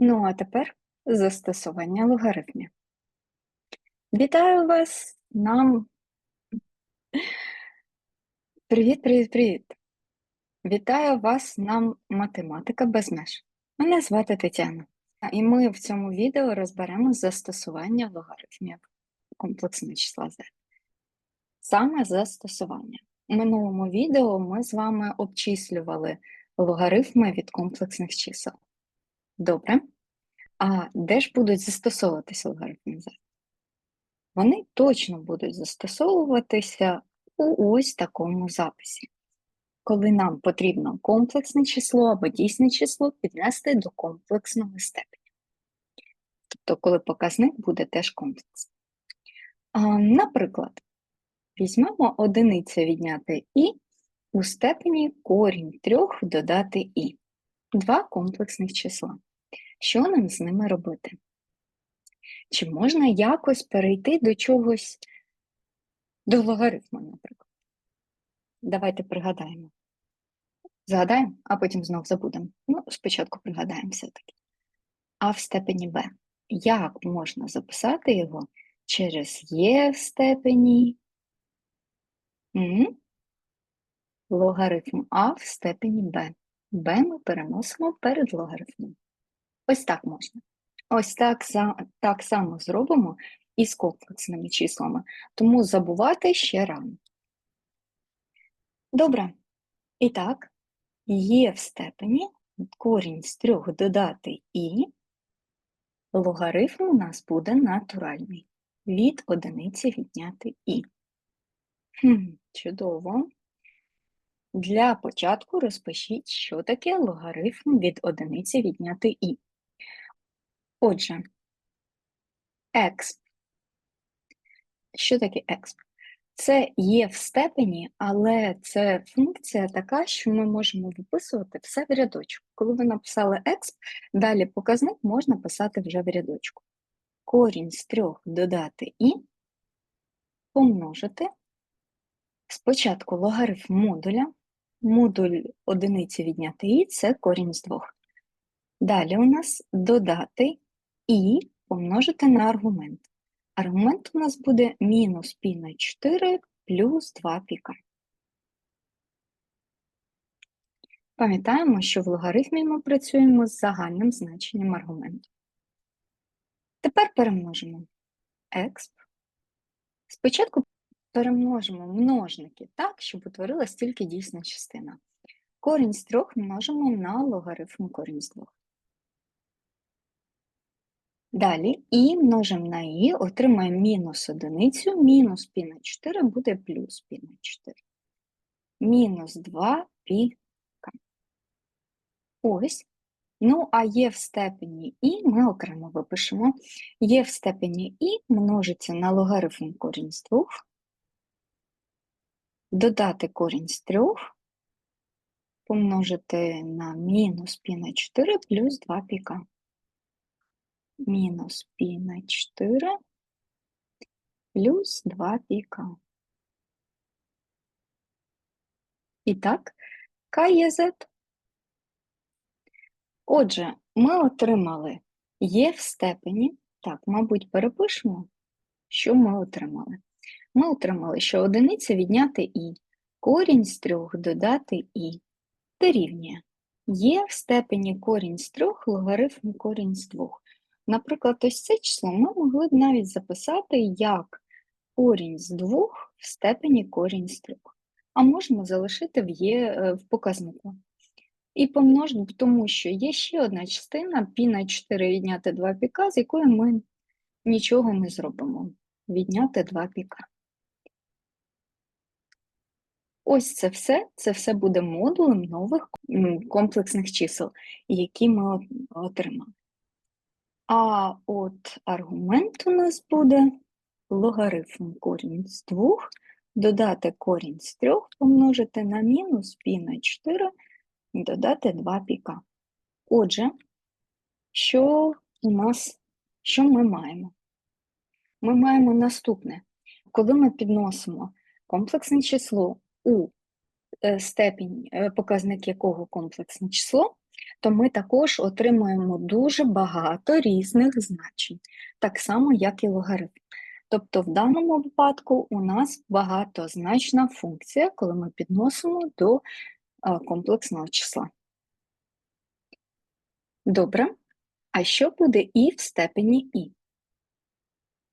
Ну, а тепер застосування логарифмів. Вітаю вас! Нам. Привіт, привіт, привіт! Вітаю вас нам математика без меж. Мене звати Тетяна, і ми в цьому відео розберемо застосування логарифмів комплексного числа z. Саме застосування. У минулому відео ми з вами обчислювали логарифми від комплексних чисел. Добре? А де ж будуть застосовуватися логарифми? Вони точно будуть застосовуватися у ось такому записі, коли нам потрібно комплексне число або дійсне число піднести до комплексного степеня. Тобто, коли показник буде теж комплексний. Наприклад, візьмемо одиницю відняти і у степені корінь трьох додати і. Два комплексних числа. Що нам з ними робити? Чи можна якось перейти до чогось, до логарифму, наприклад? Давайте пригадаємо. Згадаємо, а потім знов забудемо. Ну, спочатку пригадаємо все-таки. А в степені b. Як можна записати його через є в степені логарифм А в степені b. b ми переносимо перед логарифмом. Ось так можна. Ось так, так само зробимо і з комплексними числами, тому забувати ще рано. Добре. І так, є в степені корінь з трьох додати і, логарифм у нас буде натуральний. Від одиниці відняти і. Хм, Чудово. Для початку розпишіть, що таке логарифм від одиниці відняти і. Отже, exp. Що таке exp? Це є в степені, але це функція така, що ми можемо виписувати все в рядочку. Коли ви написали exp, далі показник можна писати вже в рядочку. Корінь з трьох додати і помножити. Спочатку логарифм модуля, модуль одиниці відняти і це корінь з двох. Далі у нас додати і помножити на аргумент. Аргумент у нас буде мінус пі на 4 плюс 2 піка. Пам'ятаємо, що в логарифмі ми працюємо з загальним значенням аргументу. Тепер перемножимо exp. Спочатку перемножимо множники так, щоб утворилась тільки дійсна частина. Корінь з трьох множимо на логарифм корінь з двох. Далі і множимо на і, отримаємо мінус одиницю, мінус пі на 4 буде плюс пі на 4. Мінус 2 пі к. Ось. Ну, а є в степені і ми окремо випишемо. Є в степені і множиться на логарифм корінь з 2, додати корінь з 3, помножити на мінус пі на 4 плюс 2 піка мінус пі на 4 плюс 2 піка. І так, К є Z. Отже, ми отримали Є в степені, так, мабуть, перепишемо, що ми отримали. Ми отримали, що одиниця відняти І, корінь з трьох додати І, дорівнює. Є в степені корінь з трьох логарифм корінь з двох. Наприклад, ось це число ми могли б навіть записати як корінь з двох в степені корінь з трьох. А можемо залишити в є е, в показнику. І помножити, тому що є ще одна частина пі на 4 відняти 2 піка, з якої ми нічого не зробимо. Відняти 2 піка. Ось це все, це все буде модулем нових комплексних чисел, які ми отримали. А от аргумент у нас буде логарифм корінь з 2, додати корінь з 3, помножити на мінус пі на 4, додати 2 піка. Отже, що у нас, що ми маємо? Ми маємо наступне. Коли ми підносимо комплексне число у е, степінь, е, показник якого комплексне число, то ми також отримуємо дуже багато різних значень, так само, як і логарифм. Тобто, в даному випадку у нас багатозначна функція, коли ми підносимо до комплексного числа. Добре. А що буде і в степені і?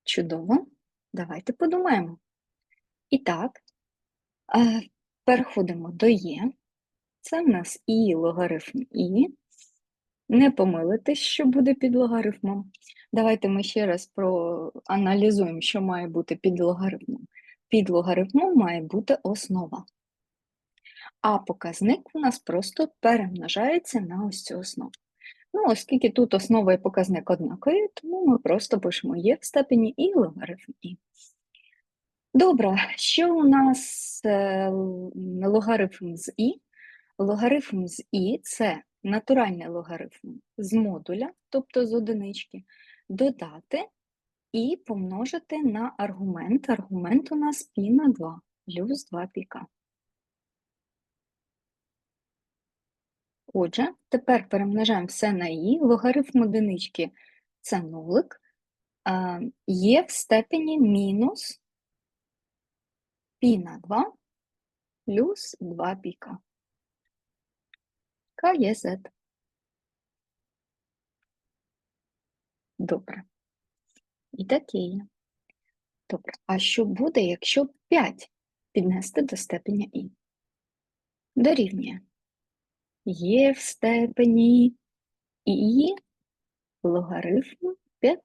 Чудово. Давайте подумаємо. І так, переходимо до Є. Це в нас і логарифм І. Не помилитись, що буде під логарифмом. Давайте ми ще раз проаналізуємо, що має бути під логарифмом. Під логарифмом має бути основа. А показник у нас просто перемножається на ось цю основу. Ну, оскільки тут основа і показник однакові, тому ми просто пишемо є в степені і логарифм і. Добре, що у нас е, логарифм з і? Логарифм з і це натуральний логарифм з модуля, тобто з одинички, додати і помножити на аргумент. Аргумент у нас пі на 2 плюс 2 піка. Отже, тепер перемножаємо все на і, логарифм одинички це нулик, є в степені мінус пі на 2 плюс 2 піка. К є z. Добре. І таке є. Добре. А що буде, якщо 5 піднести до степеня і? Дорівнює є в степені і логарифм 5.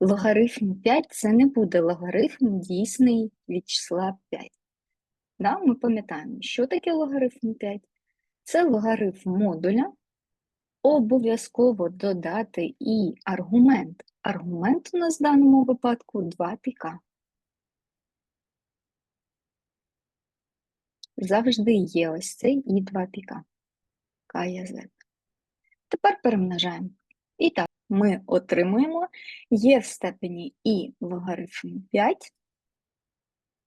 Логарифм 5 це не буде логарифм дійсний від числа 5. Да? Ми пам'ятаємо, що таке логарифм 5? Це логарифм модуля. Обов'язково додати і аргумент. Аргумент у нас в даному випадку 2 піка. завжди є ось цей і 2 піка. К є Z. Тепер перемножаємо. І так, ми отримуємо є в степені і логарифм 5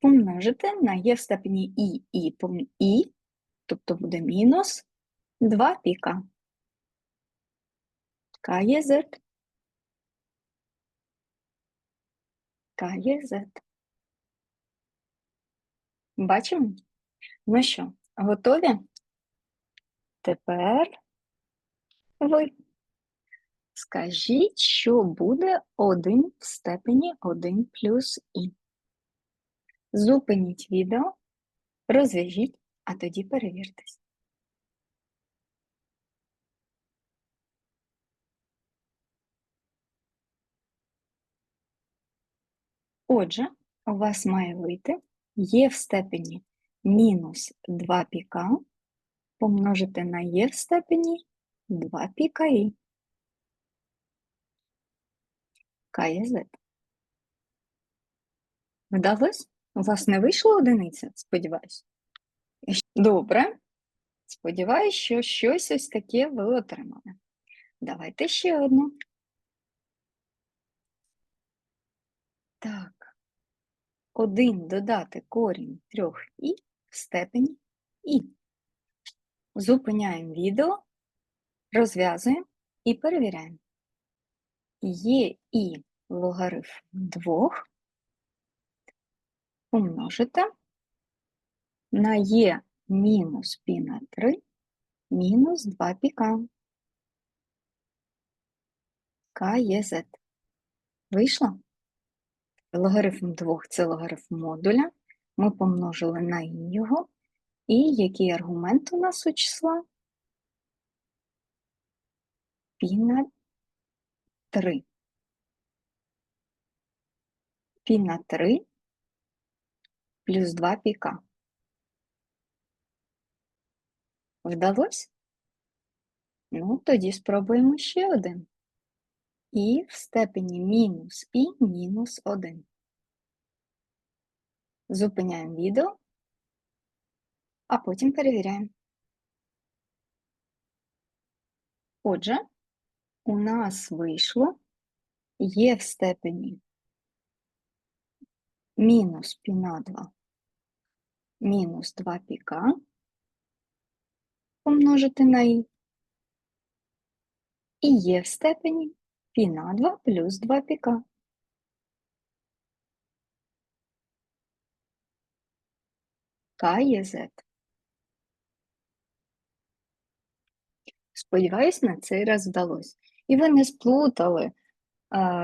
помножити на є в степені і і і, тобто буде мінус 2 піка. К є Z. К є Z. Бачимо? Ну що, готові? Тепер ви скажіть, що буде 1 в степені 1 плюс і. Зупиніть відео, розв'яжіть, а тоді перевіртесь. Отже, у вас має вийти є в степені мінус 2 піка помножити на є в степені 2 піка і. К є Z. Вдалось? У вас не вийшла одиниця, сподіваюсь? Добре. Сподіваюсь, що щось ось таке ви отримали. Давайте ще одну. Так. Один додати корінь трьох і в степені І. Зупиняємо відео, розв'язуємо і перевіряємо. Є і логарифм 2 помножити на є мінус пі на 3 мінус 2 піка. Z. Вийшло? Логарифм 2 це логарифм модуля. Ми помножили на його. І який аргумент у нас у числа? Пі на 3. Пі на 3 плюс 2 піка. Вдалося? Ну, тоді спробуємо ще один. І в степені мінус і мінус 1. Зупиняємо відео, а потім перевіряємо. Отже, у нас вийшло є в степені мінус пі на 2 мінус 2 піка помножити на і і є в степені пі на 2 плюс 2 піка. К є z. Сподіваюсь, на цей раз вдалося. І ви не сплутали,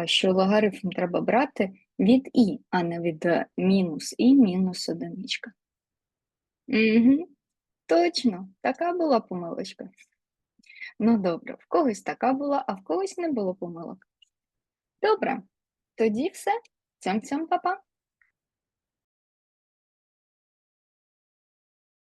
що логарифм треба брати від і, а не від е, мінус і мінус одиничка. Угу. Точно, така була помилочка. Ну добре, в когось така була, а в когось не було помилок. Добре, тоді все. Цьом-цьом, па-па.